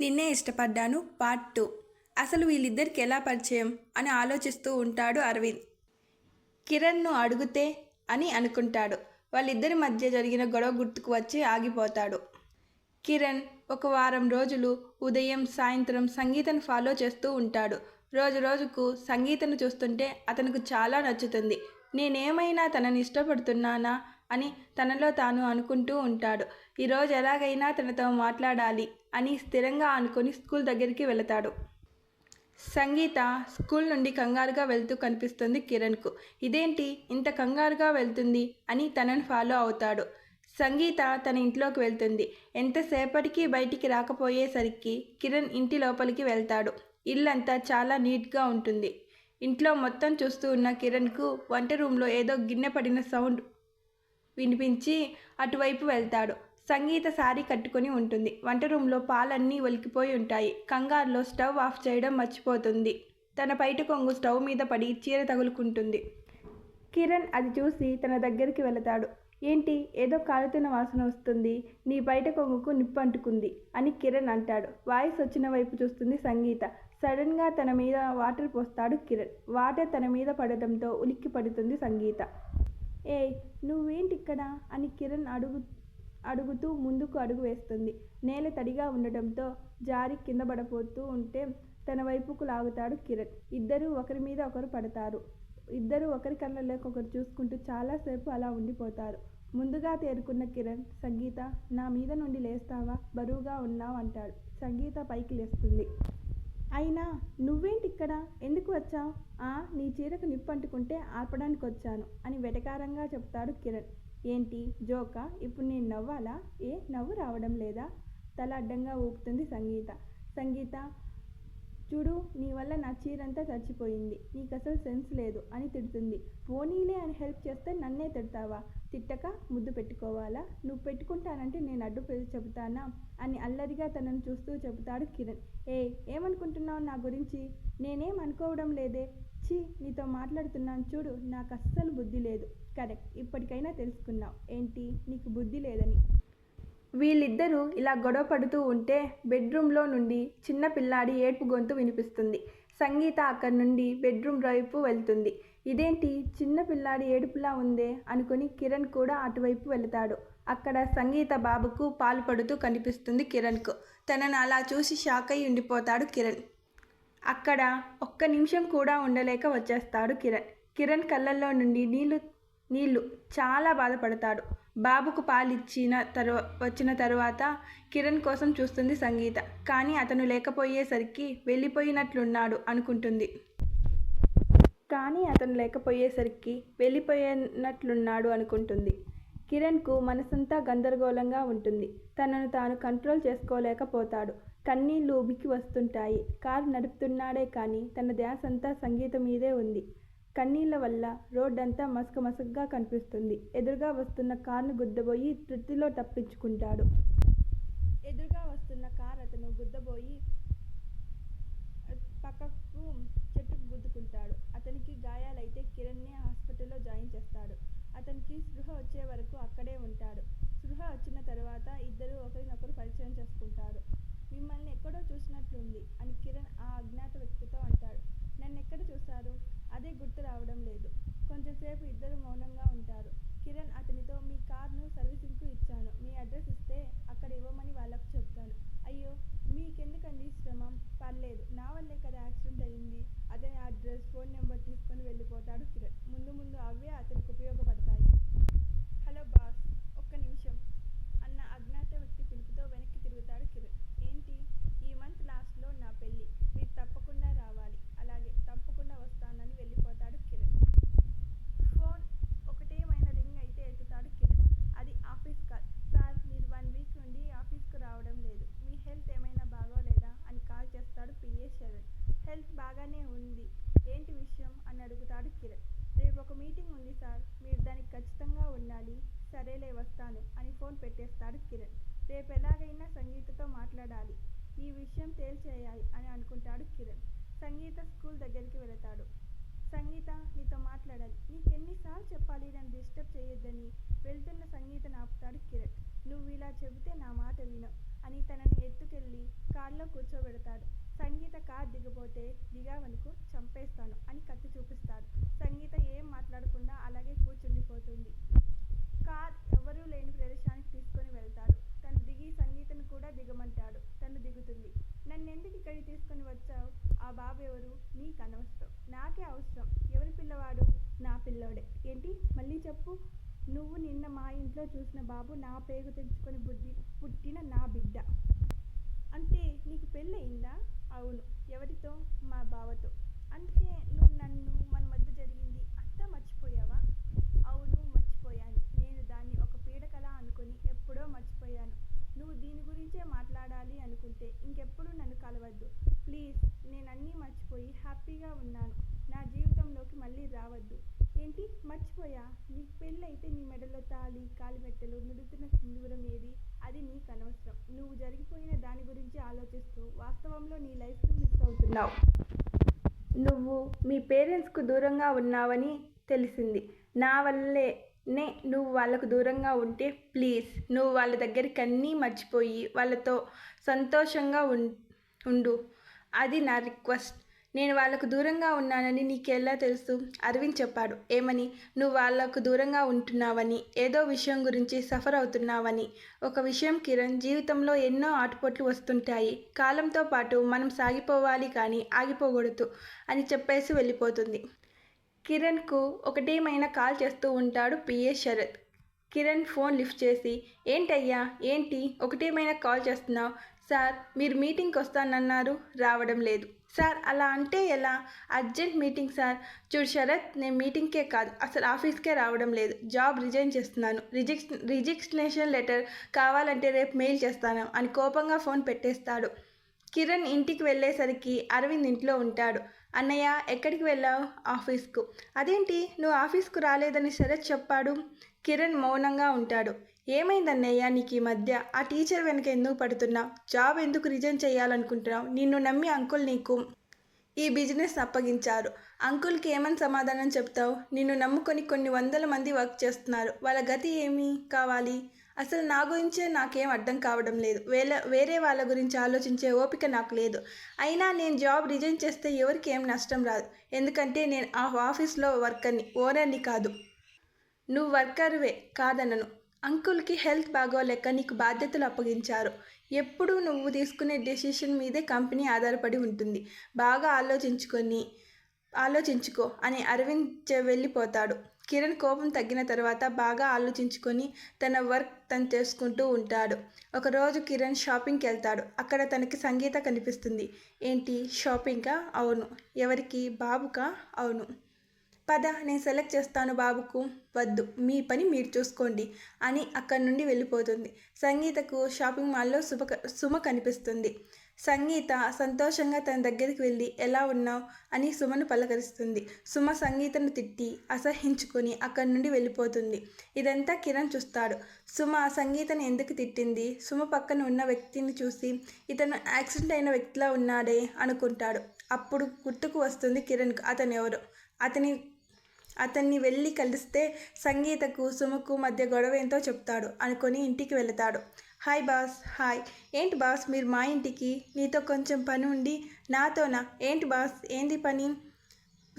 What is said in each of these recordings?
నిన్నే ఇష్టపడ్డాను part two అసలు వీళ్ళిద్దరికి ఎలా పరిచయం? అని ఆలోచిస్తూ ఉంటాడు అరవింద్. కిరణ్ను అడుగుతే అని అనుకుంటాడు. వాళ్ళిద్దరి మధ్య జరిగిన గొడవ గుర్తుకు వచ్చి ఆగిపోతాడు. కిరణ్ ఒక వారం రోజులు ఉదయం సాయంత్రం సంగీతను ఫాలో చేస్తూ ఉంటాడు. రోజు రోజుకు సంగీతను చూస్తుంటే అతనికి చాలా నచ్చుతుంది. నేనేమైనా తనని ఇష్టపడుతున్నానా అని తనలో తాను అనుకుంటూ ఉంటాడు. ఈరోజు ఎలాగైనా తనతో మాట్లాడాలి అని స్థిరంగా అనుకుని స్కూల్ దగ్గరికి వెళతాడు. సంగీత స్కూల్ నుండి కంగారుగా వెళ్తూ కనిపిస్తుంది కిరణ్కు. ఇదేంటి? ఇంత కంగారుగా వెళ్తుంది అని తనను ఫాలో అవుతాడు. సంగీత తన ఇంట్లోకి వెళ్తుంది. ఎంతసేపటికి బయటికి రాకపోయేసరికి కిరణ్ ఇంటి లోపలికి వెళ్తాడు. ఇల్లంతా చాలా నీట్గా ఉంటుంది. ఇంట్లో మొత్తం చూస్తూ ఉన్న కిరణ్కు వంట రూమ్లో ఏదో గిన్నె పడిన సౌండ్ వినిపించి అటువైపు వెళ్తాడు. సంగీత సారీ కట్టుకొని ఉంటుంది. వంట రూమ్లో పాలన్నీ ఒలికిపోయి ఉంటాయి. కంగారులో స్టవ్ ఆఫ్ చేయడం మర్చిపోతుంది. తన బయట కొంగు స్టవ్ మీద పడి చీర తగులుకుంటుంది. కిరణ్ అది చూసి తన దగ్గరికి వెళతాడు. ఏంటి? ఏదో కాలుతున్న వాసన వస్తుంది. నీ బయట కొంగుకు నిప్పు అంటుకుంది అని కిరణ్ అంటాడు. వాయిస్ వచ్చిన వైపు చూస్తుంది సంగీత. సడన్గా తన మీద వాటర్ పోస్తాడు కిరణ్. వాటర్ తన మీద పడడంతో ఉలిక్కి పడుతుంది సంగీత. ఏయ్ నువ్వేంటి ఇక్కడ అని కిరణ్ అడుగు అడుగుతూ ముందుకు అడుగు వేస్తుంది. నేల తడిగా ఉండడంతో జారి కింద పడపోతూ ఉంటే తన వైపుకు లాగుతాడు కిరణ్. ఇద్దరు ఒకరి మీద ఒకరు పడతారు. ఇద్దరు ఒకరి కళ్ళలోకి ఒకరు చూసుకుంటూ చాలాసేపు అలా ఉండిపోతారు. ముందుగా తేరుకున్న కిరణ్ సంగీత నా మీద నుండి లేస్తావా? బరువుగా ఉన్నావు అంటాడు. సంగీత పైకి లేస్తుంది. అయినా నువ్వేంటి ఇక్కడ ఎందుకు వచ్చావు? ఆ నీ చీరకు నిప్పు అంటుకుంటే ఆర్పడానికి వచ్చాను అని వెటకారంగా చెప్తాడు కిరణ్. ఏంటి? జోకా? ఇప్పుడు నేను నవ్వాలా? ఏ? నవ్వు రావడం లేదా? తల అడ్డంగా ఊపుతుంది సంగీత. సంగీత చూడు నీ వల్ల నా చీరంతా తడిచిపోయింది నీకు అసలు సెన్స్ లేదు అని తిడుతుంది. పోనీలే అని హెల్ప్ చేస్తే నన్నే తిడతావా? తిట్టక ముద్దు పెట్టుకోవాలా? నువ్వు పెట్టుకుంటానంటే నేను అడ్డు చెబుతానా? అని అల్లరిగా తనను చూస్తూ చెబుతాడు కిరణ్. ఏ ఏమనుకుంటున్నావు నా గురించి? నేనేం అనుకోవడం లేదే. ఛీ నీతో మాట్లాడుతున్నాను చూడు నాకు అస్సలు బుద్ధి లేదు. కరెక్ట్ ఇప్పటికైనా తెలుసుకున్నావు. ఏంటి? నీకు బుద్ధి లేదని. వీళ్ళిద్దరూ ఇలా గొడవ పడుతూ ఉంటే బెడ్రూమ్లో నుండి చిన్న పిల్లాడి ఏడుపు గొంతు వినిపిస్తుంది. సంగీత అక్కడి నుండి బెడ్రూమ్ వైపు వెళ్తుంది. ఇదేంటి? చిన్న పిల్లాడి ఏడుపులా ఉందే? అనుకుని కిరణ్ కూడా అటువైపు వెళతాడు. అక్కడ సంగీత బాబుకు పాలు పడుతూ కనిపిస్తుంది కిరణ్కు. తనను అలా చూసి షాక్ అయి ఉండిపోతాడు కిరణ్. అక్కడ ఒక్క నిమిషం కూడా ఉండలేక వచ్చేస్తాడు కిరణ్. కిరణ్ కళ్ళల్లో నుండి నీళ్ళు నీళ్ళు చాలా బాధపడతాడు. బాబుకు పాలిచ్చిన తర్వా వచ్చిన తరువాత కిరణ్ కోసం చూస్తుంది సంగీత. కానీ అతను లేకపోయేసరికి వెళ్ళిపోయినట్లున్నాడు అనుకుంటుంది. కానీ అతను లేకపోయేసరికి వెళ్ళిపోయినట్లున్నాడు అనుకుంటుంది. కిరణ్కు మనసంతా గందరగోళంగా ఉంటుంది. తనను తాను కంట్రోల్ చేసుకోలేకపోతాడు. కన్నీళ్ళు ఉబికి వస్తుంటాయి. కారు నడుపుతున్నాడే కానీ తన ధ్యాస అంతా సంగీతం మీదే ఉంది. కన్నీళ్ళ వల్ల రోడ్డంతా మసక మసకగా కనిపిస్తుంది. ఎదురుగా వస్తున్న కారును గుద్దబోయి తృప్తిలో తప్పించుకుంటాడు. ఎదురుగా వస్తున్న కారు అతను గుద్దబోయి పక్కకు చెట్టుకు గుద్దుకుంటాడు. అతనికి గాయాలైతే కిరణ్ని హాస్పిటల్లో జాయిన్ చేస్తాడు. అతనికి స్పృహ వచ్చే వరకు అక్కడే ఉంటాడు. స్పృహ వచ్చిన తర్వాత ఇద్దరు ఒకరినొకరు పరిచయం చేసుకుంటారు. మిమ్మల్ని ఎక్కడో చూసినట్లుంది అని కిరణ్ ఆ అజ్ఞాత వ్యక్తి అంటాడు నన్ను ఎక్కడ చూశారు అదే గుర్తు రావడం లేదు. కొంచెంసేపు ఇద్దరు మౌనంగా ఉంటారు. కిరణ్ అతనితో మీ కార్ను సర్వీసింగ్కు ఇచ్చాను. మీ అడ్రస్ ఇస్తే అక్కడ ఇవ్వమని వాళ్ళకు చెప్తాను. అయ్యో మీకెందుకండి శ్రమ? పర్లేదు నా వల్లే కదా యాక్సిడెంట్ అయ్యింది అతని అడ్రస్ ఫోన్ నెంబర్ తీసుకొని వెళ్ళిపోతాడు కిరణ్. ముందు ముందు అవే అతనికి ఉపయోగపడు హలో బాస్ ఒక్క నిమిషం అన్న అజ్ఞాత వ్యక్తి పిలుపుతో వెనక్కి తిరుగుతాడు కిరణ్ ఏంటి ఈ మంత్ లాస్ట్లో నా పెళ్ళి మీరు తప్పకుండా రావాలి అలాగే తప్పకుండా వస్తానని వెళ్ళిపోతాడు కిరణ్ ఫోన్ ఒకటేమైనా రింగ్ అయితే ఎత్తుతాడు కిరణ్ అది ఆఫీస్ కాల్ సార్ మీరు వన్ వీక్ నుండి ఆఫీస్కు రావడం లేదు మీ హెల్త్ ఏమైనా బాగోలేదా అని కాల్ చేస్తాడు పిఏ శరణ్ హెల్త్ బాగానే ఉంది ఏంటి విషయం అని అడుగుతాడు కిరణ్ రేపు ఒక మీటింగ్ ఉంది సార్ మీరు దానికి ఖచ్చితంగా ఉండాలి సరేలే వస్తాను అని ఫోన్ పెట్టేస్తాడు కిరణ్ రేపు ఎలాగైనా సంగీతతో మాట్లాడాలి ఈ విషయం తేల్చేయాలి అని అనుకుంటాడు కిరణ్. సంగీత స్కూల్ దగ్గరికి వెళతాడు. సంగీత నీతో మాట్లాడాలి. నీకు ఎన్నిసార్లు చెప్పాలి నన్ను డిస్టర్బ్ చేయొద్దని వెళ్తున్న సంగీతను ఆపుతాడు కిరణ్. నువ్వు ఇలా చెబితే నా మాట విను అని తనని ఎత్తుకెళ్ళి కారులో కూర్చోబెడతాడు. సంగీత కార్ దిగబోతే దిగావనుకో చంపేస్తాను అని కత్తి చూపిస్తాడు. సంగీత ఏం మాట్లాడకుండా అలాగే కూర్చుండిపోతుంది. కార్ ఎవరూ లేని ప్రదేశానికి తీసుకొని వెళ్తాడు తను దిగి సంగీతను కూడా దిగమంటాడు. తను దిగుతుంది. నన్నెందుకు ఇక్కడికి తీసుకొని వచ్చావు? ఆ బాబు ఎవరు? నీకు అనవసరం. నాకే అవసరం. ఎవరి పిల్లవాడు? నా పిల్లోడే. ఏంటి? మళ్ళీ చెప్పు. నువ్వు నిన్న మా ఇంట్లో చూసిన బాబు నా పేగు తెచ్చుకొని బుద్ధి పుట్టిన నా బిడ్డ. అంటే నీకు పెళ్ళయిందా? అవును. ఎవరితో? మా బావతో. అంటే నువ్వు నన్ను మన మధ్య జరిగింది అంతా మర్చిపోయావా అవును మర్చిపోయాను నేను దాన్ని ఒక పీడకలా అనుకుని ఎప్పుడో మర్చిపోయాను నువ్వు దీని గురించే మాట్లాడాలి అనుకుంటే ఇంకెప్పుడు నన్ను కలవద్దు. ప్లీజ్ నేను అన్నీ మర్చిపోయి హ్యాపీగా ఉన్నాను. నా జీవితంలోకి మళ్ళీ రావద్దు. ఏంటి? మర్చిపోయా? నీకు పెళ్ళి అయితే నీ మెడలో తాళి కాలిమెట్టలు నుడుతున్న సింధూరం ఏది? అది నీకు అనవసరం. నువ్వు జరిగిపోయిన దాని గురించి ఆలోచిస్తూ వాస్తవంలో నీ లైఫ్ను మిస్ అవుతున్నావు. నువ్వు మీ పేరెంట్స్కు దూరంగా ఉన్నావని తెలిసింది. నా వల్లేనే నువ్వు వాళ్ళకు దూరంగా ఉంటే ప్లీజ్ నువ్వు వాళ్ళ దగ్గరికి అన్నీ మర్చిపోయి వాళ్ళతో సంతోషంగా ఉం ఉండు. అది నా రిక్వెస్ట్. నేను వాళ్ళకు దూరంగా ఉన్నానని నీకెలా తెలుసు? అరవింద్ చెప్పాడు. ఏమని? నువ్వు వాళ్ళకు దూరంగా ఉంటున్నావని ఏదో విషయం గురించి సఫర్ అవుతున్నావని. ఒక విషయం కిరణ్ జీవితంలో ఎన్నో ఆటుపోట్లు వస్తుంటాయి. కాలంతో పాటు మనం సాగిపోవాలి కానీ ఆగిపోకూడదు అని చెప్పేసి వెళ్ళిపోతుంది. కిరణ్కు ఒకటేమైనా కాల్ చేస్తూ ఉంటాడు PA Sharath. Kiran phone lift చేసి ఏంటయ్యా? ఏంటి? ఒకటేమైనా కాల్ చేస్తున్నావు? సార్ మీరు మీటింగ్కి వస్తానన్నారు. రావడం లేదు. సార్ అలా అంటే ఎలా? Urgent meeting sir. చూడు శరత్ నేను మీటింగ్కే కాదు అసలు ఆఫీస్కే రావడం లేదు. జాబ్ రిజైన్ చేస్తున్నాను. రిజెక్ట్ రిజిగ్నేషన్ లెటర్ కావాలంటే రేపు మెయిల్ చేస్తాను అని కోపంగా ఫోన్ పెట్టేస్తాడు. కిరణ్ ఇంటికి వెళ్ళేసరికి అరవింద్ ఇంట్లో ఉంటాడు. అన్నయ్య ఎక్కడికి వెళ్ళావు? ఆఫీస్కు. అదేంటి? నువ్వు ఆఫీస్కు రాలేదని శరత్ చెప్పాడు? కిరణ్ మౌనంగా ఉంటాడు. ఏమైందన్నయ్య నీకు ఈ మధ్య? ఆ టీచర్ వెనక ఎందుకు పడుతున్నావు? జాబ్ ఎందుకు రిజైన్ చేయాలనుకుంటున్నావు? నిన్ను నమ్మి అంకుల్ నీకు ఈ బిజినెస్ అప్పగించారు. అంకుల్కి ఏమని సమాధానం చెప్తావు? నిన్ను నమ్ముకొని కొన్ని వందల మంది వర్క్ చేస్తున్నారు. వాళ్ళ గతి ఏమి కావాలి? అసలు నా గురించే నాకేం అర్థం కావడం లేదు. వేరే వేరే వాళ్ళ గురించి ఆలోచించే ఓపిక నాకు లేదు. అయినా నేను జాబ్ రిజైన్ చేస్తే ఎవరికి ఏం నష్టం రాదు. ఎందుకంటే నేను ఆ ఆఫీస్లో వర్కర్ని ఓనర్ని కాదు. నువ్వు వర్కర్వే కాదనను. అంకుల్కి హెల్త్ బాగోలేక నీకు బాధ్యతలు అప్పగించారు. ఎప్పుడూ నువ్వు తీసుకునే డెసిషన్ మీదే కంపెనీ ఆధారపడి ఉంటుంది. బాగా ఆలోచించుకొని ఆలోచించుకో అని అరవింద్ వెళ్ళిపోతాడు. కిరణ్ కోపం తగ్గిన తర్వాత బాగా ఆలోచించుకొని తన వర్క్ తను చేసుకుంటూ ఉంటాడు. ఒకరోజు కిరణ్ షాపింగ్కి వెళ్తాడు. అక్కడ తనకి సంగీత కనిపిస్తుంది. ఏంటి? షాపింగ్కా అవును. ఎవరికి? బాబుకా? అవును. పద నేను సెలెక్ట్ చేస్తాను బాబుకు. వద్దు మీ పని మీరు చూసుకోండి అని అక్కడి నుండి వెళ్ళిపోతుంది. సంగీతకు షాపింగ్ మాల్లో సుమ సుమ కనిపిస్తుంది. సంగీత సంతోషంగా తన దగ్గరికి వెళ్ళి ఎలా ఉన్నావు అని సుమను పలకరిస్తుంది. సుమ సంగీతను తిట్టి అసహించుకొని అక్కడి నుండి వెళ్ళిపోతుంది. ఇదంతా కిరణ్ చూస్తాడు. సుమ సంగీతను ఎందుకు తిట్టింది? సుమ పక్కన ఉన్న వ్యక్తిని చూసి ఇతను యాక్సిడెంట్ అయిన వ్యక్తిలా ఉన్నాడే అనుకుంటాడు. అప్పుడు గుర్తుకు వస్తుంది కిరణ్కు అతను ఎవరు అతని అతన్ని వెళ్ళి కలిస్తే సంగీతకు సుమకు మధ్య గొడవ ఏంటో చెప్తాడు అనుకొని ఇంటికి వెళతాడు. Hi boss hi. ఏంటి బాస్ మీరు మా ఇంటికి? నీతో కొంచెం పని ఉండి నాతోనా? ఏంటి బాస్ ఏంది పని?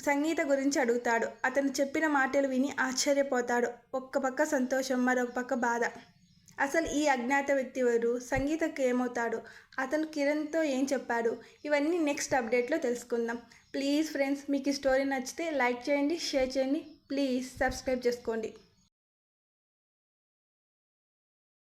సంగీత గురించి అడుగుతాడు. అతను చెప్పిన మాటలు విని ఆశ్చర్యపోతాడు. ఒక్క పక్క సంతోషం మరొక పక్క బాధ. అసలు ఈ అజ్ఞాత వ్యక్తి ఎవరు? సంగీతకు ఏమవుతాడు? అతను కిరణ్తో ఏం చెప్పాడు? ఇవన్నీ నెక్స్ట్ అప్డేట్లో తెలుసుకుందాం. ప్లీజ్ ఫ్రెండ్స్ మీకు ఈ స్టోరీ నచ్చితే లైక్ చేయండి షేర్ చేయండి. ప్లీజ్ సబ్స్క్రైబ్ చేసుకోండి.